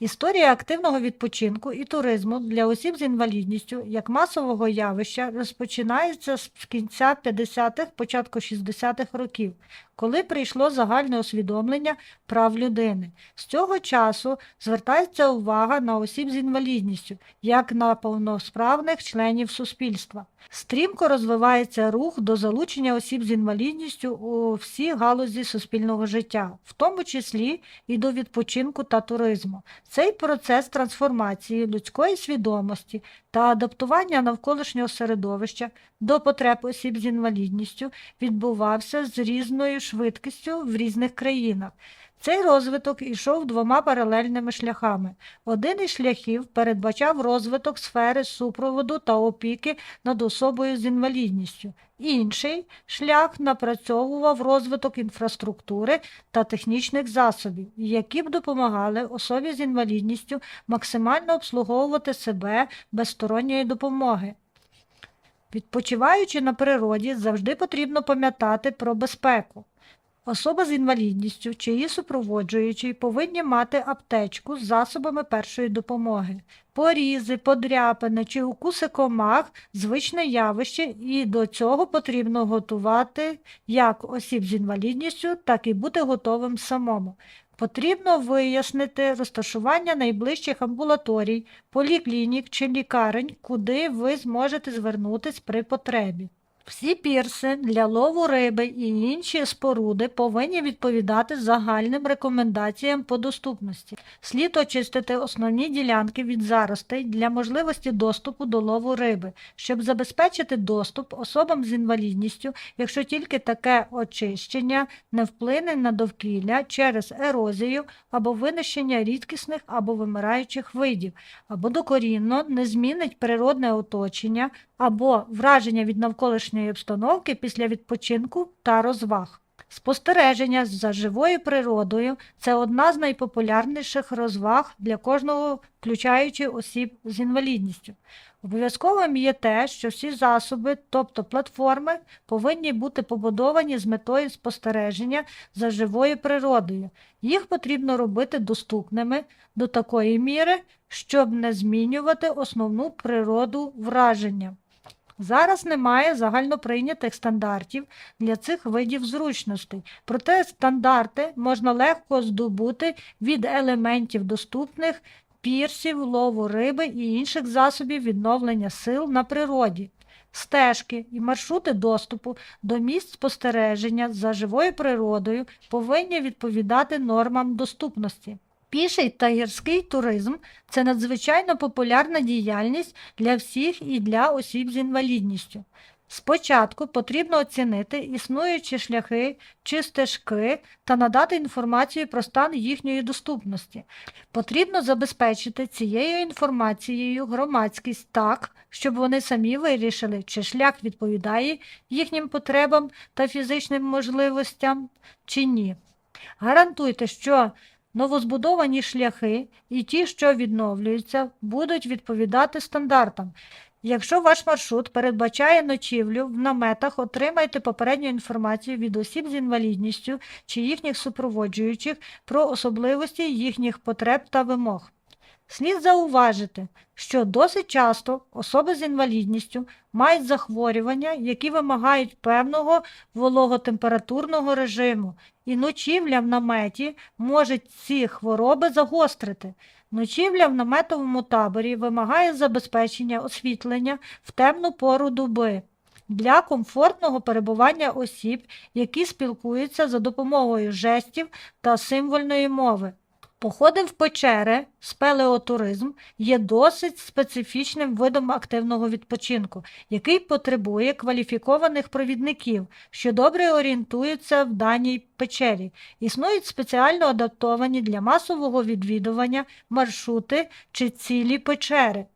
Історія активного відпочинку і туризму для осіб з інвалідністю як масового явища розпочинається з кінця 50-х, початку 60-х років, коли прийшло загальне усвідомлення прав людини. З цього часу звертається увага на осіб з інвалідністю, як на повносправних членів суспільства. Стрімко розвивається рух до залучення осіб з інвалідністю у всі галузі суспільного життя, в тому числі і до відпочинку та туризму. Цей процес трансформації людської свідомості та адаптування навколишнього середовища до потреб осіб з інвалідністю відбувався з різною швидкістю в різних країнах. Цей розвиток ішов двома паралельними шляхами. Один із шляхів передбачав розвиток сфери супроводу та опіки над особою з інвалідністю. Інший шлях напрацьовував розвиток інфраструктури та технічних засобів, які б допомагали особі з інвалідністю максимально обслуговувати себе без сторонньої допомоги. Відпочиваючи на природі, завжди потрібно пам'ятати про безпеку. Особа з інвалідністю чи її супроводжуючий повинні мати аптечку з засобами першої допомоги. Порізи, подряпини чи укуси комах звичне явище, і до цього потрібно готувати як осіб з інвалідністю, так і бути готовим самому. Потрібно вияснити розташування найближчих амбулаторій, поліклінік чи лікарень, куди ви зможете звернутись при потребі. Всі пірси для лову риби і інші споруди повинні відповідати загальним рекомендаціям по доступності. Слід очистити основні ділянки від заростей для можливості доступу до лову риби, щоб забезпечити доступ особам з інвалідністю, якщо тільки таке очищення не вплине на довкілля через ерозію або винищення рідкісних або вимираючих видів, або докорінно не змінить природне оточення або враження від навколишньої обстановки після відпочинку та розваг. Спостереження за живою природою це одна з найпопулярніших розваг для кожного, включаючи осіб з інвалідністю. Обов'язковим є те, що всі засоби, тобто платформи, повинні бути побудовані з метою спостереження за живою природою. Їх потрібно робити доступними до такої міри, щоб не змінювати основну природу враження. Зараз немає загальноприйнятих стандартів для цих видів зручностей, проте стандарти можна легко здобути від елементів доступних пірсів, лову риби і інших засобів відновлення сил на природі. Стежки і маршрути доступу до місць спостереження за живою природою повинні відповідати нормам доступності. Піший та гірський туризм це надзвичайно популярна діяльність для всіх і для осіб з інвалідністю. Спочатку потрібно оцінити існуючі шляхи чи стежки та надати інформацію про стан їхньої доступності. Потрібно забезпечити цією інформацією громадськість так, щоб вони самі вирішили, чи шлях відповідає їхнім потребам та фізичним можливостям, чи ні. Гарантуйте, що новозбудовані шляхи і ті, що відновлюються, будуть відповідати стандартам. Якщо ваш маршрут передбачає ночівлю в наметах, отримайте попередню інформацію від осіб з інвалідністю чи їхніх супроводжуючих про особливості їхніх потреб та вимог. Слід зауважити, що досить часто особи з інвалідністю мають захворювання, які вимагають певного вологотемпературного режиму, і ночівля в наметі може ці хвороби загострити. Ночівля в наметовому таборі вимагає забезпечення освітлення в темну пору доби для комфортного перебування осіб, які спілкуються за допомогою жестів та символьної мови. Походи в печери, спелеотуризм є досить специфічним видом активного відпочинку, який потребує кваліфікованих провідників, що добре орієнтуються в даній печері. Існують спеціально адаптовані для масового відвідування маршрути чи цілі печери.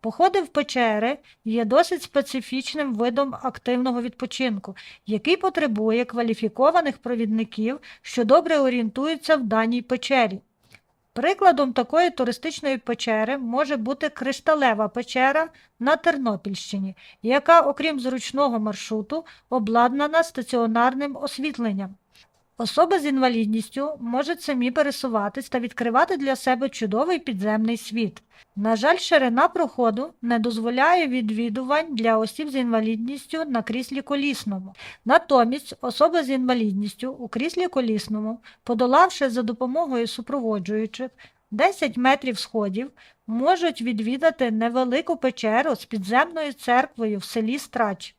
Походи в печери є досить специфічним видом активного відпочинку, який потребує кваліфікованих провідників, що добре орієнтуються в даній печері. Прикладом такої туристичної печери може бути кришталева печера на Тернопільщині, яка, окрім зручного маршруту, обладнана стаціонарним освітленням. Особи з інвалідністю можуть самі пересуватись та відкривати для себе чудовий підземний світ. На жаль, ширина проходу не дозволяє відвідувань для осіб з інвалідністю на кріслі колісному. Натомість особи з інвалідністю у кріслі колісному, подолавши за допомогою супроводжуючих 10 метрів сходів, можуть відвідати невелику печеру з підземною церквою в селі Страч.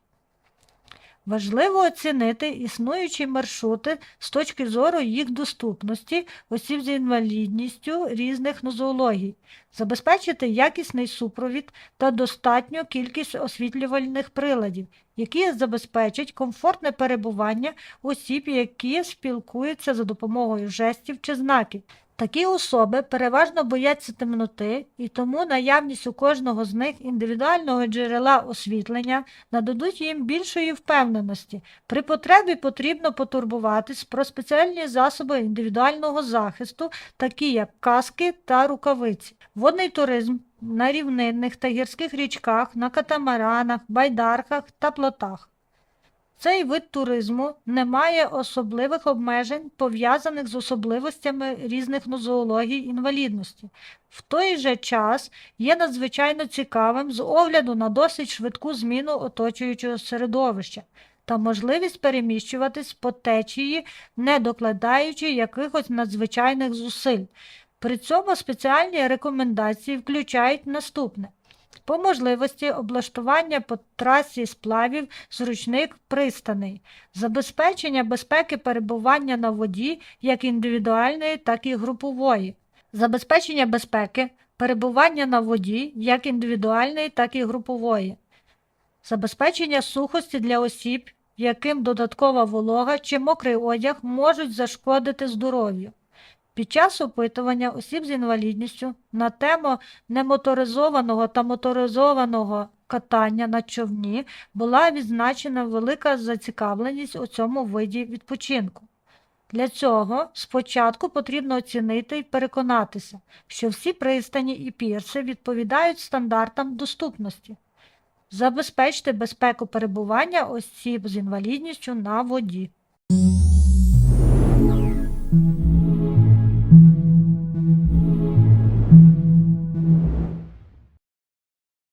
Важливо оцінити існуючі маршрути з точки зору їх доступності осіб з інвалідністю різних нозологій, забезпечити якісний супровід та достатню кількість освітлювальних приладів, які забезпечать комфортне перебування осіб, які спілкуються за допомогою жестів чи знаків. Такі особи переважно бояться темноти, і тому наявність у кожного з них індивідуального джерела освітлення нададуть їм більшої впевненості. При потребі потрібно потурбуватись про спеціальні засоби індивідуального захисту, такі як каски та рукавиці. Водний туризм на рівнинних та гірських річках, на катамаранах, байдарках та плотах. Цей вид туризму не має особливих обмежень, пов'язаних з особливостями різних нозологій інвалідності. В той же час є надзвичайно цікавим з огляду на досить швидку зміну оточуючого середовища та можливість переміщуватись по течії, не докладаючи якихось надзвичайних зусиль. При цьому спеціальні рекомендації включають наступне. По можливості облаштування по трасі сплавів зручних пристаней, забезпечення безпеки перебування на воді як індивідуальної, так і групової, забезпечення безпеки перебування на воді як індивідуальної, так і групової, забезпечення сухості для осіб, яким додаткова волога чи мокрий одяг можуть зашкодити здоров'ю. Під час опитування осіб з інвалідністю на тему немоторизованого та моторизованого катання на човні була відзначена велика зацікавленість у цьому виді відпочинку. Для цього спочатку потрібно оцінити і переконатися, що всі пристані і пірси відповідають стандартам доступності. Забезпечте безпеку перебування осіб з інвалідністю на воді.